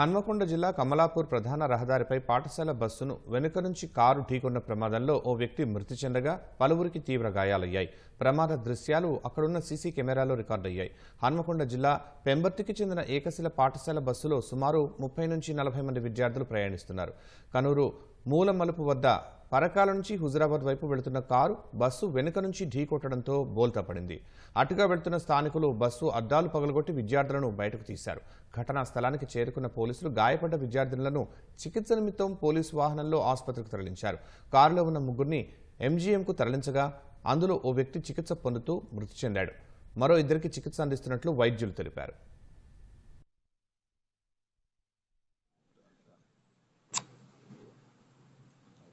హన్మకొండ జిల్లా కమలాపూర్ ప్రధాన రహదారిపై పాఠశాల బస్సును వెనుక నుంచి కారు ఢీకొన్న ప్రమాదంలో ఓ వ్యక్తి మృతి చెందగా పలువురికి తీవ్ర గాయాలయ్యాయి. ప్రమాద దృశ్యాలు అక్కడున్న సీసీ కెమెరాలో రికార్డయ్యాయి. హన్మకొండ జిల్లా పెంబర్తికి చెందిన ఏకశిల పాఠశాల బస్సులో సుమారు ముప్పై నుంచి నలభై మంది విద్యార్థులు ప్రయాణిస్తున్నారు. కనూరు మూల మలుపు వద్ద పరకాల నుంచి హుజరాబాద్ వైపు వెళుతున్న కారు బస్సు వెనుక నుంచి ఢీకొట్టడంతో బోల్తా పడింది. అటుగా వెళ్తున్న స్థానికులు బస్సు అద్దాలు పగలగొట్టి విద్యార్థులను బయటకు తీశారు. ఘటనా స్థలానికి చేరుకున్న పోలీసులు గాయపడ్డ విద్యార్థులను చికిత్స నిమిత్తం పోలీసు వాహనంలో ఆసుపత్రికి తరలించారు. కారులో ఉన్న ముగ్గురిని ఎంజీఎంకు తరలించగా అందులో ఓ వ్యక్తి చికిత్స పొందుతూ మృతి చెందాడు. మరో ఇద్దరికి చికిత్స అందిస్తున్నట్లు వైద్యులు తెలిపారు.